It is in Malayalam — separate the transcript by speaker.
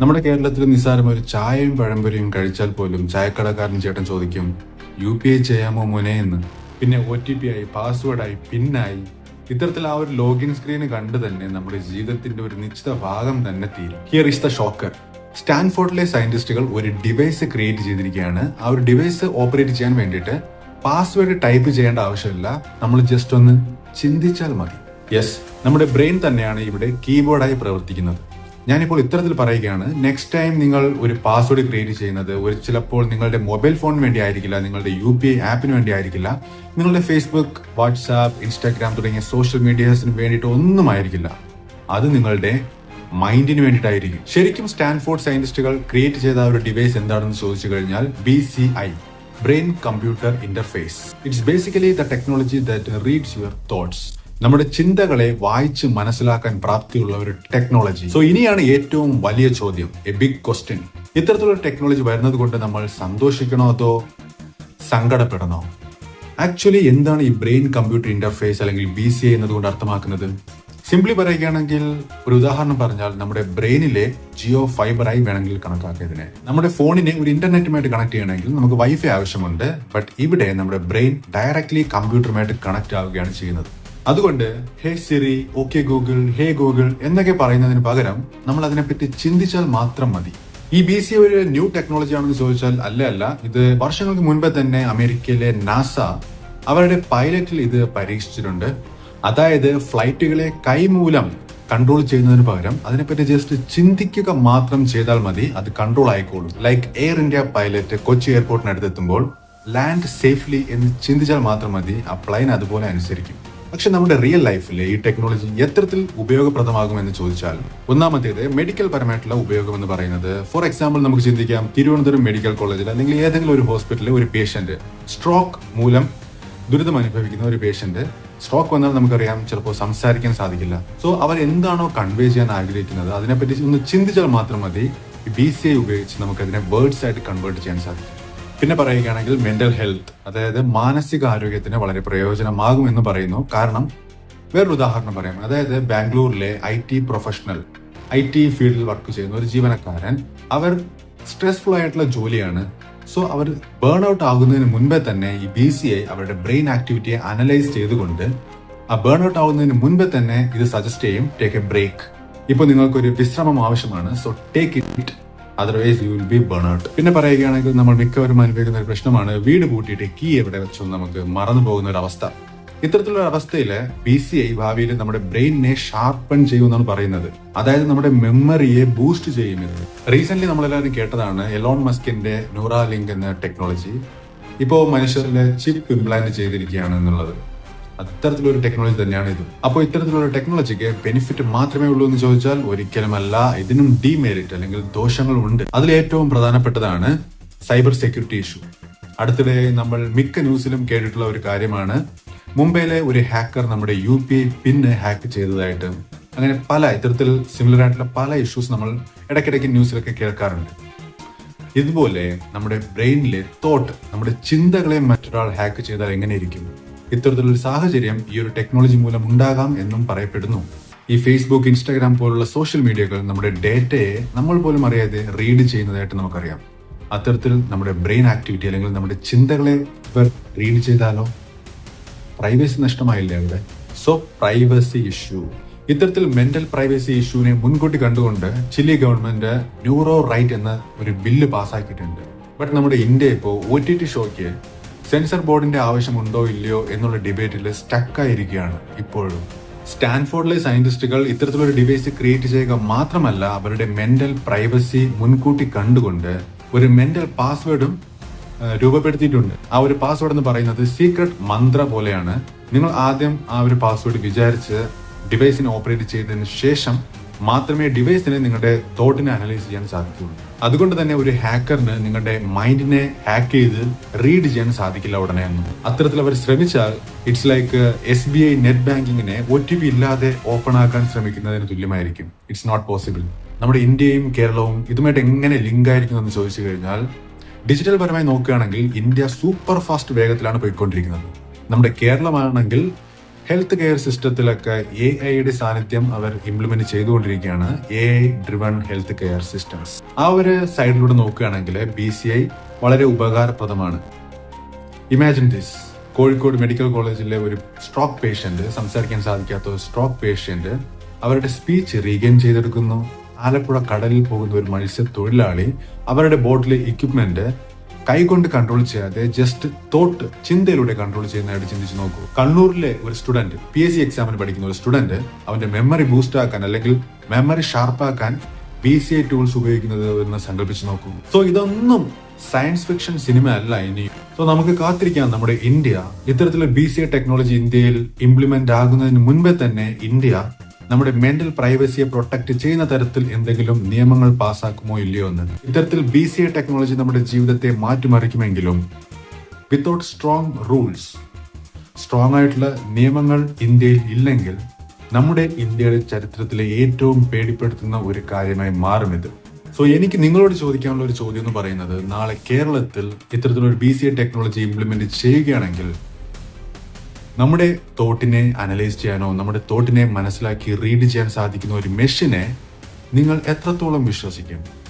Speaker 1: നമ്മുടെ കേരളത്തിൽ നിസ്സാരം ഒരു ചായയും പഴംപൊരിയും കഴിച്ചാൽ പോലും ചായക്കടക്കാരൻ ചേട്ടൻ ചോദിക്കും യു പി ഐ ചെയ്യാമോ മുനെ? എന്ന്. പിന്നെ ഒ ടി പി ആയി പാസ്വേഡായി പിന്നായി ഇത്തരത്തിൽ ആ ഒരു ലോഗിൻ സ്ക്രീൻ കണ്ട് തന്നെ നമ്മുടെ ജീവിതത്തിന്റെ ഒരു നിശ്ചിത ഭാഗം തന്നെ തീരും. ഹിയർ ഇസ് ദ ഷോക്കർ സ്റ്റാൻഫോർഡിലെ സയന്റിസ്റ്റുകൾ ഒരു ഡിവൈസ് ക്രിയേറ്റ് ചെയ്തിരിക്കുകയാണ്. ആ ഒരു ഡിവൈസ് ഓപ്പറേറ്റ് ചെയ്യാൻ വേണ്ടിയിട്ട് പാസ്വേഡ് ടൈപ്പ് ചെയ്യേണ്ട ആവശ്യമില്ല. നമ്മൾ ജസ്റ്റ് ഒന്ന് ചിന്തിച്ചാൽ മതി. യെസ് നമ്മുടെ ബ്രെയിൻ തന്നെയാണ് ഇവിടെ കീബോർഡായി പ്രവർത്തിക്കുന്നത്. ഞാനിപ്പോൾ ഇത്തരത്തിൽ പറയുകയാണ് നെക്സ്റ്റ് ടൈം നിങ്ങൾ ഒരു പാസ്വേഡ് ക്രിയേറ്റ് ചെയ്യുന്നത് ഒരു ചിലപ്പോൾ നിങ്ങളുടെ മൊബൈൽ ഫോണിന് വേണ്ടി ആയിരിക്കില്ല നിങ്ങളുടെ യു പി ഐ ആപ്പിന് വേണ്ടി ആയിരിക്കില്ല നിങ്ങളുടെ ഫേസ്ബുക്ക് വാട്സാപ്പ് ഇൻസ്റ്റാഗ്രാം തുടങ്ങിയ സോഷ്യൽ മീഡിയസിന് വേണ്ടിയിട്ട് ഒന്നും ആയിരിക്കില്ല അത് നിങ്ങളുടെ മൈൻഡിന് വേണ്ടിയിട്ടായിരിക്കും. ശരിക്കും സ്റ്റാൻഫോർഡ് സയന്റിസ്റ്റുകൾ ക്രിയേറ്റ് ചെയ്ത ഒരു ഡിവൈസ് എന്താണെന്ന് ചോദിച്ചു കഴിഞ്ഞാൽ B C I brain computer interface it's basically the technology that reads your thoughts നമ്മുടെ ചിന്തകളെ വായിച്ച് മനസ്സിലാക്കാൻ പ്രാപ്തിയുള്ള ഒരു ടെക്നോളജി സോ ഇനിയാണ് ഏറ്റവും വലിയ ചോദ്യം എ ബിഗ് ക്വസ്റ്റ്യൻ ഇത്തരത്തിലുള്ള ടെക്നോളജി വരുന്നത് കൊണ്ട് നമ്മൾ സന്തോഷിക്കണോ അതോ സങ്കടപ്പെടണോ? ആക്ച്വലി എന്താണ് ഈ ബ്രെയിൻ കമ്പ്യൂട്ടർ ഇന്റർഫേസ് അല്ലെങ്കിൽ ബി സി ഐ എന്നതുകൊണ്ട് അർത്ഥമാക്കുന്നത്? സിംപ്ലി പറയുകയാണെങ്കിൽ ഒരു ഉദാഹരണം പറഞ്ഞാൽ നമ്മുടെ ബ്രെയിനിലെ ജിയോ ഫൈബറായി വേണമെങ്കിൽ കണക്കാക്കുക ഇതിനെ നമ്മുടെ ഫോണിനെ ഒരു ഇന്റർനെറ്റുമായിട്ട് കണക്ട് ചെയ്യണമെങ്കിൽ നമുക്ക് വൈഫൈ ആവശ്യമുണ്ട് ബട്ട് ഇവിടെ നമ്മുടെ ബ്രെയിൻ ഡയറക്ട്ലി കമ്പ്യൂട്ടറുമായിട്ട് കണക്ട് ആവുകയാണ് ചെയ്യുന്നത്. അതുകൊണ്ട് hey Siri okay Google hey Google എന്നൊക്കെ പറയുന്നതിന് പകരം നമ്മൾ അതിനെപ്പറ്റി ചിന്തിച്ചാൽ മാത്രം മതി. ഈ ബി സി ഒരു ന്യൂ ടെക്നോളജി ആണെന്ന് ചോദിച്ചാൽ അല്ല അല്ല ഇത് വർഷങ്ങൾക്ക് മുൻപേ തന്നെ അമേരിക്കയിലെ നാസ അവരുടെ പൈലറ്റിൽ ഇത് പരീക്ഷിച്ചിട്ടുണ്ട്. അതായത് ഫ്ലൈറ്റുകളെ കൈമൂലം കൺട്രോൾ ചെയ്യുന്നതിന് പകരം അതിനെപ്പറ്റി ജസ്റ്റ് ചിന്തിക്കുക മാത്രം ചെയ്താൽ മതി അത് കൺട്രോൾ ആയിക്കോളും. Like Air India pilot Kochi എയർപോർട്ടിനടുത്തെത്തുമ്പോൾ land safely എന്ന് ചിന്തിച്ചാൽ മാത്രം മതി ആ പ്ലെയിൻ അതുപോലെ അനുസരിക്കും. പക്ഷെ നമ്മുടെ റിയൽ ലൈഫിൽ ഈ ടെക്നോളജി എത്രത്തിൽ ഉപയോഗപ്രദമാകുമെന്ന് ചോദിച്ചാൽ ഒന്നാമത്തേത് മെഡിക്കൽ പരമായിട്ടുള്ള ഉപയോഗം എന്ന് പറയുന്നത് ഫോർ എക്സാമ്പിൾ നമുക്ക് ചിന്തിക്കാം തിരുവനന്തപുരം മെഡിക്കൽ കോളേജിൽ അല്ലെങ്കിൽ ഏതെങ്കിലും ഒരു ഹോസ്പിറ്റലിൽ ഒരു പേഷ്യന്റ് സ്ട്രോക്ക് മൂലം ദുരിതം അനുഭവിക്കുന്ന ഒരു പേഷ്യന്റ് സ്ട്രോക്ക് വന്നാൽ നമുക്കറിയാം ചിലപ്പോൾ സംസാരിക്കാൻ സാധിക്കില്ല. സോ അവർ എന്താണോ കൺവേ ചെയ്യാൻ ആഗ്രഹിക്കുന്നത് അതിനെപ്പറ്റി ഒന്ന് ചിന്തിച്ചാൽ മാത്രം മതി. ബി സി ഐ ഉപയോഗിച്ച് നമുക്കതിനെ വേർഡ്സ് ആയിട്ട് കൺവേർട്ട് ചെയ്യാൻ സാധിക്കും. പിന്നെ പറയുകയാണെങ്കിൽ മെന്റൽ ഹെൽത്ത് അതായത് മാനസിക ആരോഗ്യത്തിന് വളരെ പ്രയോജനമാകും എന്ന് പറയുന്നു. കാരണം വേറൊരു ഉദാഹരണം പറയാം. അതായത് ബാംഗ്ലൂരിലെ I T professional I T ഫീൽഡിൽ വർക്ക് ചെയ്യുന്ന ഒരു ജീവനക്കാരൻ അവർ സ്ട്രെസ്ഫുൾ ആയിട്ടുള്ള ജോലിയാണ്. സോ അവർ ബേൺ ഔട്ട് ആകുന്നതിന് മുൻപേ തന്നെ ഈ ബി സി ഐ അവരുടെ ബ്രെയിൻ ആക്ടിവിറ്റിയെ അനലൈസ് ചെയ്തുകൊണ്ട് ആ ബേൺ ഔട്ട് ആവുന്നതിന് മുൻപേ തന്നെ ഇത് സജസ്റ്റ് ചെയ്യും ടേക്ക് എ ബ്രേക്ക് ഇപ്പൊ നിങ്ങൾക്കൊരു വിശ്രമം ആവശ്യമാണ്. So take it otherwise you will be burn out പിന്നെ പറയുകയാണെങ്കിൽ നമ്മൾ മിക്കവരും അനുഭവിക്കുന്ന ഒരു പ്രശ്നമാണ് വീട് പൂട്ടിയിട്ട് കീ എവിടെ വെച്ചോ നമുക്ക് മറന്നു പോകുന്ന ഒരു അവസ്ഥ. ഇത്തരത്തിലുള്ള അവസ്ഥയിൽ ബി സി ഐ ഭാവിയിൽ നമ്മുടെ ബ്രെയിനിനെ ഷാർപ്പൺ ചെയ്യും എന്നാണ് പറയുന്നത്. അതായത് നമ്മുടെ മെമ്മറിയെ ബൂസ്റ്റ് ചെയ്യുമെന്ന് റീസെന്റ് നമ്മളെല്ലാവരും കേട്ടതാണ് എലോൺ മസ്കിന്റെ ന്യൂറാലിങ്ക് എന്ന ടെക്നോളജി ഇപ്പോൾ മനുഷ്യരിലെ ചിപ്പ് ഇംപ്ലാന്റ് ചെയ്തിരിക്കുകയാണ് എന്നുള്ളത്. അത്തരത്തിലൊരു ടെക്നോളജി തന്നെയാണ് ഇത്. അപ്പോൾ ഇത്തരത്തിലുള്ള ടെക്നോളജിക്ക് ബെനിഫിറ്റ് മാത്രമേ ഉള്ളൂ എന്ന് ചോദിച്ചാൽ ഒരിക്കലുമല്ല. ഇതിനും ഡിമെറിറ്റ് അല്ലെങ്കിൽ ദോഷങ്ങളുണ്ട്. അതിൽ ഏറ്റവും പ്രധാനപ്പെട്ടതാണ് സൈബർ സെക്യൂരിറ്റി ഇഷ്യൂ അടുത്തിടെ നമ്മൾ മിക്ക ന്യൂസിലും കേട്ടിട്ടുള്ള ഒരു കാര്യമാണ്. മുംബൈയിലെ ഒരു ഹാക്കർ നമ്മുടെ U P I pin hack ചെയ്തതായിട്ട് അങ്ങനെ പല ഇത്തരത്തിൽ സിമിലർ ആയിട്ടുള്ള പല ഇഷ്യൂസ് നമ്മൾ ഇടയ്ക്കിടയ്ക്ക് ന്യൂസിലൊക്കെ കേൾക്കാറുണ്ട്. ഇതുപോലെ നമ്മുടെ ബ്രെയിനിലെ തോട്ട് നമ്മുടെ ചിന്തകളെ മറ്റൊരാൾ ഹാക്ക് ചെയ്താൽ എങ്ങനെയിരിക്കും ഇത്തരത്തിലൊരു സാഹചര്യം ഈ ഒരു ടെക്നോളജി മൂലം ഉണ്ടാകാം എന്നും പറയപ്പെടുന്നു. ഈ ഫേസ്ബുക്ക് ഇൻസ്റ്റാഗ്രാം പോലുള്ള സോഷ്യൽ മീഡിയകൾ നമ്മുടെ ഡേറ്റയെ നമ്മൾ പോലും അറിയാതെ റീഡ് ചെയ്യുന്നതായിട്ട് നമുക്കറിയാം. അത്തരത്തിൽ നമ്മുടെ ബ്രെയിൻ ആക്ടിവിറ്റി അല്ലെങ്കിൽ നമ്മുടെ ചിന്തകളെ ഇവർ റീഡ് ചെയ്താലോ? പ്രൈവസി നഷ്ടമായില്ലേ അവിടെ? സോ പ്രൈവസി ഇഷ്യൂ ഇത്തരത്തിൽ മെന്റൽ പ്രൈവസി ഇഷ്യൂവിനെ മുൻകൂട്ടി കണ്ടുകൊണ്ട് ചിലി ഗവൺമെന്റ് ന്യൂറോ റൈറ്റ് എന്ന ഒരു ബില്ല് പാസ്സാക്കിയിട്ടുണ്ട് ബട്ട് നമ്മുടെ ഇന്ത്യ ഇപ്പോൾ ഒ ടി ടി ഷോയ്ക്ക് സെൻസർ ബോർഡിന്റെ ആവശ്യമുണ്ടോ ഇല്ലയോ എന്നുള്ള ഡിബേറ്റിൽ സ്റ്റക്കായിരിക്കുകയാണ് ഇപ്പോഴും. സ്റ്റാൻഫോർഡിലെ സയന്റിസ്റ്റുകൾ ഇത്തരത്തിലൊരു ഡിവൈസ് ക്രിയേറ്റ് ചെയ്യുക മാത്രമല്ല അവരുടെ മെന്റൽ പ്രൈവസി മുൻകൂട്ടി കണ്ടുകൊണ്ട് ഒരു മെന്റൽ പാസ്വേഡും രൂപപ്പെടുത്തിയിട്ടുണ്ട്. ആ ഒരു പാസ്വേഡ് എന്ന് പറയുന്നത് സീക്രട്ട് മന്ത്ര പോലെയാണ്. നിങ്ങൾ ആദ്യം ആ ഒരു പാസ്വേഡ് വിചാരിച്ച് ഡിവൈസിനെ ഓപ്പറേറ്റ് ചെയ്തതിന് ശേഷം മാത്രമേ ഡിവൈസിനെ നിങ്ങളുടെ തോട്ടിനെ അനലൈസ് ചെയ്യാൻ സാധിക്കുകയുള്ളൂ. അതുകൊണ്ട് തന്നെ ഒരു ഹാക്കറിന് നിങ്ങളുടെ മൈൻഡിനെ ഹാക്ക് ചെയ്ത് റീഡ് ചെയ്യാൻ സാധിക്കില്ല ഉടനെ ഒന്നും അത്തരത്തിൽ അവർ ശ്രമിച്ചാൽ it's like S B I net ബാങ്കിങ്ങിനെ O T P ഇല്ലാതെ ഓപ്പൺ ആക്കാൻ ശ്രമിക്കുന്നതിന് തുല്യമായിരിക്കും. ഇറ്റ്സ് നോട്ട് പോസിബിൾ നമ്മുടെ ഇന്ത്യയും കേരളവും ഇതുമായിട്ട് എങ്ങനെ ലിങ്ക് ആയിരിക്കുന്നു എന്ന് ചോദിച്ചു കഴിഞ്ഞാൽ ഡിജിറ്റൽ പരമായി നോക്കുകയാണെങ്കിൽ ഇന്ത്യ സൂപ്പർ ഫാസ്റ്റ് വേഗത്തിലാണ് പോയിക്കൊണ്ടിരിക്കുന്നത്. നമ്മുടെ കേരളമാണെങ്കിൽ ഹെൽത്ത് കെയർ സിസ്റ്റത്തിലൊക്കെ എ ഐയുടെ സാന്നിധ്യം അവർ ഇംപ്ലിമെന്റ് ചെയ്തുകൊണ്ടിരിക്കുകയാണ്. A I driven health care systems ആ ഒരു സൈഡിലൂടെ നോക്കുകയാണെങ്കിൽ ബി സി ഐ വളരെ ഉപകാരപ്രദമാണ്. ഇമാജിൻ ദിസ് കോഴിക്കോട് മെഡിക്കൽ കോളേജിലെ ഒരു സ്ട്രോക്ക് പേഷ്യന്റ് സംസാരിക്കാൻ സാധിക്കാത്ത ഒരു സ്ട്രോക്ക് പേഷ്യന്റ് അവരുടെ സ്പീച്ച് റീഗെയിൻ ചെയ്തെടുക്കുന്നു. ആലപ്പുഴ കടലിൽ പോകുന്ന ഒരു മത്സ്യത്തൊഴിലാളി അവരുടെ ബോട്ടിലെ ഇക്വിപ്മെന്റ് കൈകൊണ്ട് കൺട്രോൾ ചെയ്യാതെ ജസ്റ്റ് തോട്ട് ചിന്തയിലൂടെ കൺട്രോൾ ചെയ്യുന്നതായിട്ട് ചിന്തിച്ച് നോക്കൂ. കണ്ണൂരിലെ ഒരു സ്റ്റുഡന്റ് പി എസ് സി എക്സാമിന് പഠിക്കുന്ന ഒരു സ്റ്റുഡന്റ് അവന്റെ മെമ്മറി ബൂസ്റ്റ് ആക്കാൻ അല്ലെങ്കിൽ മെമ്മറി ഷാർപ്പാക്കാൻ ബി സി ഐ ടൂൾസ് ഉപയോഗിക്കുന്നത് എന്ന് സങ്കല്പിച്ച് നോക്കൂ. സോ ഇതൊന്നും സയൻസ് ഫിക്ഷൻ സിനിമ അല്ല ഇനി. സോ നമുക്ക് കാത്തിരിക്കാം നമ്മുടെ ഇന്ത്യ. ഇത്തരത്തിലുള്ള ബി സി ഐ ടെക്നോളജി ഇന്ത്യയിൽ ഇംപ്ലിമെന്റ് ആകുന്നതിന് മുൻപേ തന്നെ ഇന്ത്യ നമ്മുടെ മെന്റൽ പ്രൈവസിയെ പ്രൊട്ടക്ട് ചെയ്യുന്ന തരത്തിൽ എന്തെങ്കിലും നിയമങ്ങൾ പാസ്സാക്കുമോ ഇല്ലയോ എന്ന് ഇത്തരത്തിൽ ബി സി എ ടെക്നോളജി നമ്മുടെ ജീവിതത്തെ മാറ്റിമറിക്കുമെങ്കിലും വിത്തൗട്ട് സ്ട്രോങ് റൂൾസ് സ്ട്രോങ് ആയിട്ടുള്ള നിയമങ്ങൾ ഇന്ത്യയിൽ ഇല്ലെങ്കിൽ നമ്മുടെ ഇന്ത്യയുടെ ചരിത്രത്തിലെ ഏറ്റവും പേടിപ്പെടുത്തുന്ന ഒരു കാര്യമായി മാറും ഇത് സോ എനിക്ക് നിങ്ങളോട് ചോദിക്കാനുള്ള ഒരു ചോദ്യം എന്ന് പറയുന്നത് നാളെ കേരളത്തിൽ ഇത്തരത്തിലൊരു B C A technology implement ചെയ്യുകയാണെങ്കിൽ നമ്മുടെ തോട്ടിനെ അനലൈസ് ചെയ്യാനോ നമ്മുടെ തോട്ടിനെ മനസ്സിലാക്കി റീഡ് ചെയ്യാൻ സാധിക്കുന്ന ഒരു മെഷീനെ നിങ്ങൾ എത്രത്തോളം വിശ്വസിക്കും?